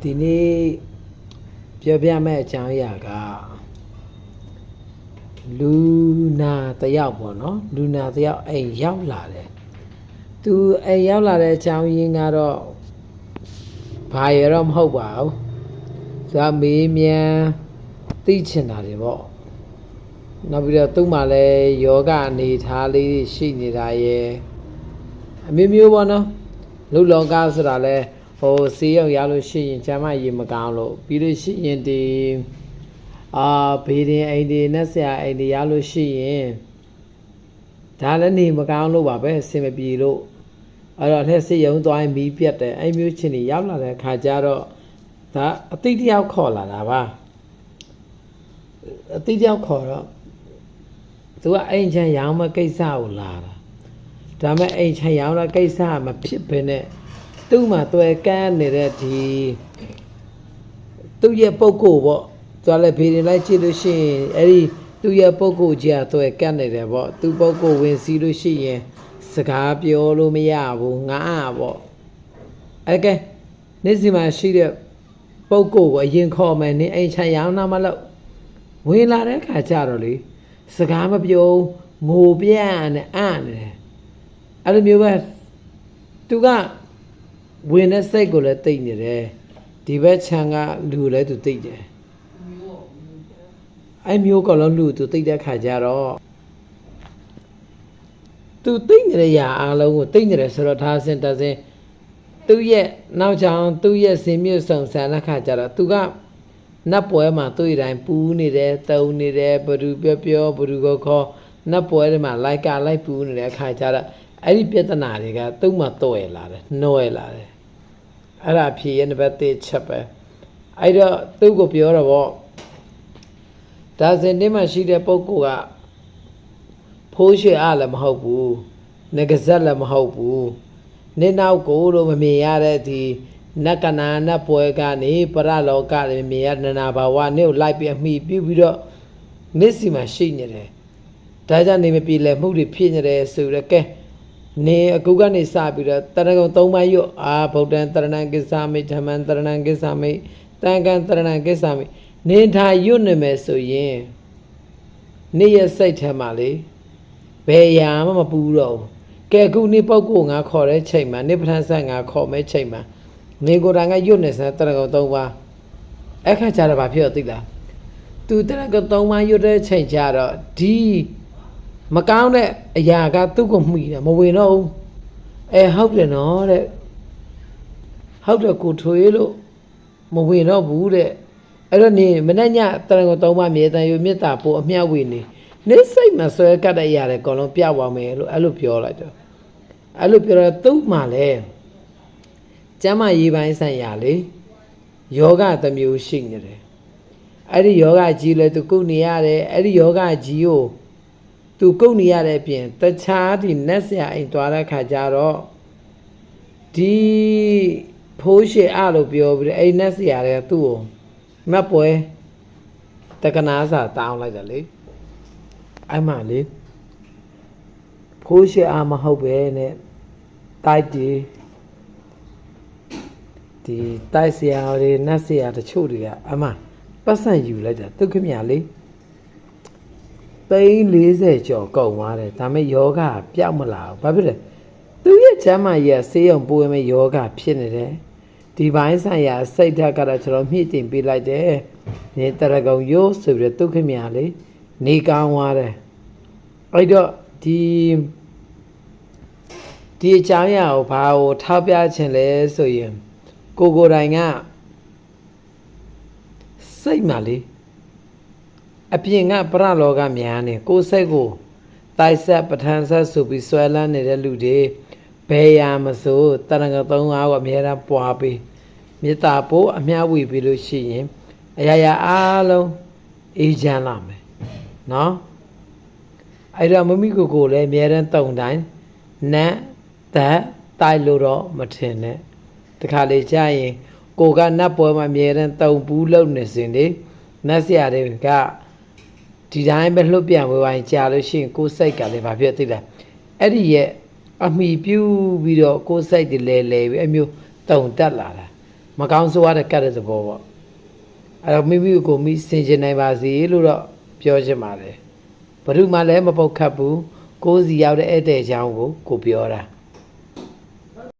ဒီနေ့ပြောပြမယ့်အကြောင်းအရာကလူနာတစ်ယောက်ပေါ့နော်လူနာတစ်ယောက်အိမ်ရောက်လာတယ်သူအိမ်ရောက်လာတဲ့အကြောင်းရင်းကတော့ဘာရတော့မဟုတ်ပါဘူးသူကမေးမြန်းသိချင်တာတွေပေါ့နောက်ပြီးတော့သူ့မှာလည်းယောဂအနေထားလေးတွေရှိနေတာရယ်အမျိုးမျိုးပေါ့နော် လူလောကဆိုတာလဲဟိုစီးရောက်ရလို့ရှိရင်ကျမ်းမရေမကောင်းလို့ပြီးလို့ရှိရင်ဒီအာဘေးရင်အိမ်ဒီနဲ့ဆရာအိမ်ဒီရလို့ရှိရင်ဒါလည်းနေမကောင်းလို့ပါပဲအဆင်မပြေလို့အဲ့တော့လက်စစ်ရုံသွားရင်မီးပြတ်တယ်အဲ့မျိုးချင်းတွေရောက်လာတဲ့ခါကျတော့ဒါအတိတ်တယောက်ခေါ်လာတာပါအတိတ်တယောက်ခေါ်တော့သူကအိမ်ချမ်းရောင်းမကိစ္စကိုလာတာ ဒါပေမဲ့အိမ်ချမ်းရောင်းတဲ့ကိစ္စကမဖြစ်ဘဲနဲ့သူ့မှာတွေ့ကန်းနေတဲ့ဒီသူ့ရဲ့ပုံကိုယ်ပေါ့သူကလည်းဖေးရင်လိုက်ကြည့်လို့ရှိရင်အဲ့ဒီသူ့ရဲ့ပုံကိုယ်ကြီးကတွေ့ကန်းနေတယ်ပေါ့သူပုံကိုယ်ဝင်စီးလို့ရှိရင်စကားပြောလို့မရဘူးငါပေါ့အဲ့ကဲနေ့စီမှာရှိတဲ့ပုံကိုယ်ကိုအရင်ခေါ်မယ်နင်အိမ်ချမ်းရောင်းတာမလို့ဝင်လာတဲ့ခါကျတော့လေစကားမပြောငိုပြန့်နဲ့အံ့နေတယ် အဲ့လိုမျိုးပဲသူကဝင်တဲ့စိတ်ကိုလည်းတိတ်နေတယ်ဒီဘက်ခြံကလူလည်းသူတိတ်တယ်အဲ့မျိုးကလည်းလူသူတိတ်တဲ့ခါကျတော့သူတိတ်နေတဲ့ຢာအားလုံးကိုတိတ်နေတယ်ဆိုတော့ထားစင်တစင်သူ့ရဲ့နောက်ချောင်းသူ့ရဲ့စင်မြင့်ဆောင်ဆန်တဲ့ခါကျတော့သူကနတ်ပွဲမှာသူ့အတိုင်းပူးနေတယ်တုံနေတယ်ဘဒူပြောပြောဘဒူကိုခေါ်နတ်ပွဲတွေမှာလိုက်ကလိုက်ပူးနေတဲ့အခါကျတော့ အဲ့ဒီပြဿနာတွေကသူ့မှာတော့ရလာတယ်နှောရလာတယ်အဲ့ဒါဖြေရနံပါတ်1ချက်ပဲအဲ့တော့သူ့ကိုပြောတော့ဗောဒါစင်တင်းမှာရှိတဲ့ပုဂ္ဂိုလ်ကဖိုးရွှေအားလည်းမဟုတ်ဘူးငကဇက်လည်းမဟုတ်ဘူးနေနောက်ကိုလို့မမြင်ရတဲ့ဒီနတ်ကနာနတ်ပွဲကနေပရလောကတွေမြင်ရနနာဘာဝနေကိုလိုက်ပြီးအမိပြုပြီးတော့နစ်စီမှာရှိနေတယ်ဒါကြောင့်နေမပြေလဲမှုတွေဖြစ်နေတယ်ဆိုတော့ကဲ နေအခုကနေစပြီးတော့တရဏဂုံ၃ပါးရွတ်အာဗုဒ္ဓံတရဏံကိစ္ဆာမိဓမ္မံတရဏံကိစ္ဆာမိတန်ခံတရဏံကိစ္ဆာမိနေထားရွတ်နေမယ်ဆိုရင်နေ့ရက်စိတ်ထဲမှာလေဘယ်ရာမှမပူတော့ဘူးကဲအခုနေပုတ်ကိုငါခေါ်တဲ့ချိန်မှာနေပဋ္ဌာန်းဆက်ငါခေါ်မဲ့ချိန်မှာနေကိုယ်တိုင်ကရွတ်နေစမ်းတရဏဂုံ၃ပါးအခါကျတော့ဘာဖြစ်တော့သိလားသူတရဏဂုံ၃ပါးရွတ်တဲ့ချိန်ကျတော့ဒီ မကောင်းတဲ့အရာကသူ့ကိုမှီတယ်မဝင်တော့ဘူးအဲဟုတ်တယ်နော်တဲ့ဟုတ်တယ်ကိုထွေးလို့မဝင်တော့ဘူးတဲ့အဲ့တော့နေမနေ့ညတရံကိုသုံးပါမြေတန်ယူမေတ္တာပို့အမျှဝေနေနေစိတ်မှာဆွဲကတ်တဲ့အရာတွေအကုန်လုံးပြပါမယ်လို့အဲ့လိုပြောလိုက်တော့အဲ့လိုပြောတော့သူ့မှာလဲကျမ်းမာရေးပိုင်းဆိုင်ရာလေယောဂတစ်မျိုးရှိနေတယ်အဲ့ဒီယောဂကြီးလဲသူကုနေရတယ်အဲ့ဒီယောဂကြီးကို သူကုတ်နေရတဲ့အပြင်တခြားဒီနက်ဆရာအိမ်သွားတဲ့ခါကျတော့ဒီဖိုးရှေအလို့ပြောပြီးတော့အဲ့ဒီနက်ဆရာတွေကသူ့ကိုမတ်ပွဲတက္ကနာစာတောင်းလိုက်တယ်လေအဲ့မှလေဖိုးရှေအမဟုတ်ပဲနဲ့တိုက်တီဒီတိုက်ဆရာတွေနတ်ဆရာတချို့တွေကအမပတ်စံယူလိုက်တာသူခင်ဗျာလေ သိန်း40ကျော်ကုန်သွားတယ်ဒါပေမဲ့ယောဂပြောက်မလာဘူးဘာဖြစ်လဲသူရဲ့ချမ်းမကြီးကဆေးရုံပိုးမဲ့ယောဂဖြစ်နေတယ်ဒီပိုင်းဆိုင်ရာစိတ်ဓာတ်ကတော့ကျွန်တော်မြင့်တင်ပေးလိုက်တယ်နေတရကုံရိုးဆိုပြီးတော့ဒုက္ခမြာလေးနေကောင်းသွားတယ်အဲ့တော့ဒီဒီအကြောင်းအရာကိုဘာကိုထောက်ပြခြင်းလဲဆိုရင်ကိုကိုယ်တိုင်ကစိတ်မှလေး အပြင်ကပရလောကများနေကိုယ်စိတ်ကိုတိုက်ဆက်ပဋ္ဌာန်းဆက်ဆိုပြီးဆွဲလန်းနေတဲ့လူတွေဘယ်ရာမဆိုတရဏဂသုံးအားကိုအများအားပွားပြီးမေတ္တာပို့အမျှဝေပြီးလို့ရှိရင်အရာရာအားလုံးအေးချမ်းလာမယ်နော်အဲ့တော့မမိကိုကိုလည်းအများတန်းတုံတိုင်းနတ်သက်တိုက်လို့တော့မထင်နဲ့တခါလေကြာရင်ကိုကနတ်ပွဲမှာအများတန်းတုံဘူးလုံနေစဉ်လေနတ်ဆရာတွေက ဒီတိုင်းပဲလှုပ်ပြန်ဝေဝိုင်းကြာလို့ရှိရင်ကိုယ်စိတ်ကလည်းဘာဖြစ်သိလားအဲ့ဒီရဲ့အမိပြုပြီးတော့ကိုယ်စိတ်တွေလဲလဲပြီးအမျိုးတုံတက်လာတာမကောင်းဆိုးရတဲ့ကတ်တဲ့သဘောပေါ့အဲ့တော့မိမိကိုယ်မိဆင်ခြင်နိုင်ပါစေလို့တော့ပြောချင်ပါတယ်ဘယ်သူမှလည်းမပုတ်ခတ်ဘူးကိုယ်စီရောက်တဲ့ဧည့်သည်ချောင်းကိုကိုပြောတာ